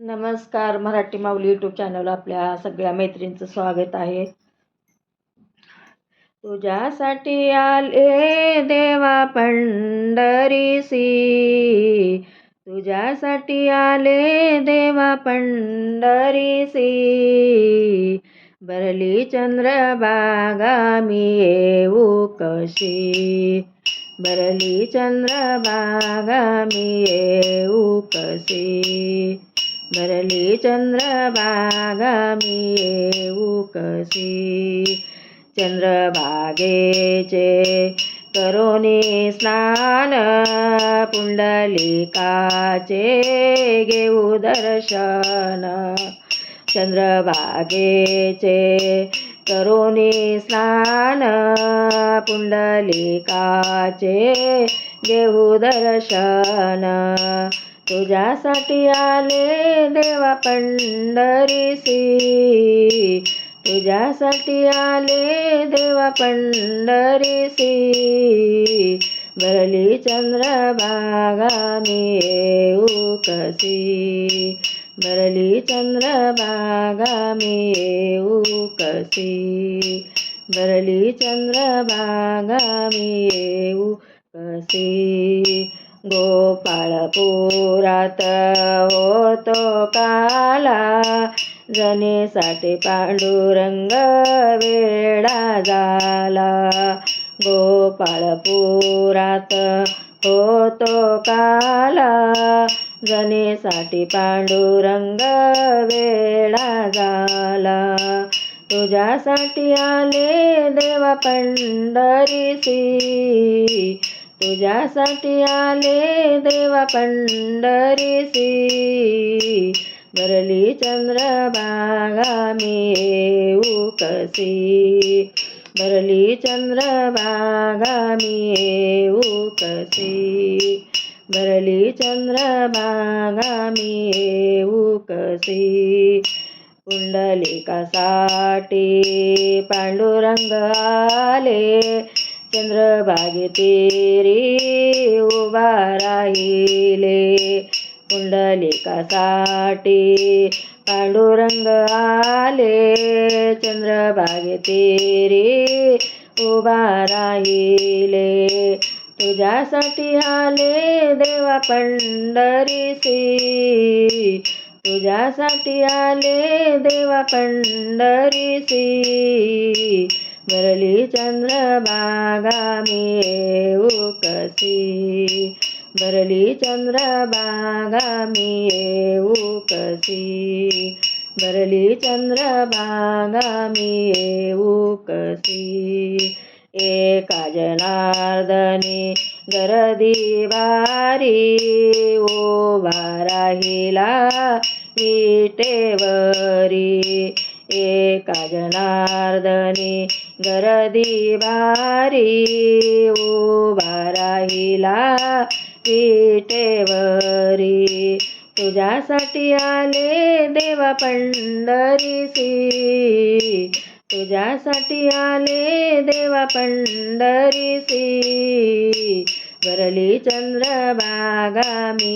नमस्कार मराठी माऊली YouTube channel आपल्या सगळ्या मैत्रिणींचं स्वागत आहे. तुझ्यासाठी आले देवा पंढरीसी. तुझ्यासाठी आले देवा पंढरीसी. बरली चंद्रबागा मी येऊ कशी? बरली चंद्रबागा मी येऊ कशी? भरली चंद्रबागा मी येऊ कशी चंद्रबागेचे करोनी स्नान पुंडलिकाचे घेऊ दर्शन चंद्रबागेचे करोनी स्नान पुंडलिकाचे घेऊ दर्शन तुझ्यासाठी आले देवा पंढरीसी. तुझ्यासाठी आले देवा पंढरीसी. भरली चंद्रबागा मी येऊ कशी? भरली चंद्रभागा मी येऊ कशी? भरली चंद्रभागा मी येऊ कशी? गोपाळपुरात होतो काला. जनेसाठी पांडुरंग वेडा झाला. गोपाळपुरात होतो काला. जनेसाठी पांडुरंग वेळा झाला. तुझ्यासाठी आले देवा पंढरीसी. तुझ्यासाठी आले देवा पंढरीसी. भरली चंद्रभागा मी येऊ कशी भरली चंद्रभागा मी येऊ कशी भरली चंद्रभागा मी येऊ कशी पुंडलिकासाठी पांडुरंग आले. चंद्रभागे तेरी उभा राहिले. कुंडलिकासाठी पांडुरंग आले. चंद्रभागे तेरी उभा राहिले. तुझ्यासाठी आले देवा पंढरीसी तुझ्यासाठी आले देवा पंढरीसी बरली चंद्रबागा मी येऊ कशी भरली चंद्रबागा मी येऊ कशी भरली चंद्रबागा मी येऊ कशी एका जनार्दनी गरदी बारी ओवा राहिला विटेवरी एका जनार्दनी गर्दी बारी उभा राहिला विटेवरी. तुझ्यासाठी आले देवा पंढरीसी. तुझ्यासाठी आले देवा पंढरीसी. वरली चंद्रबागा मी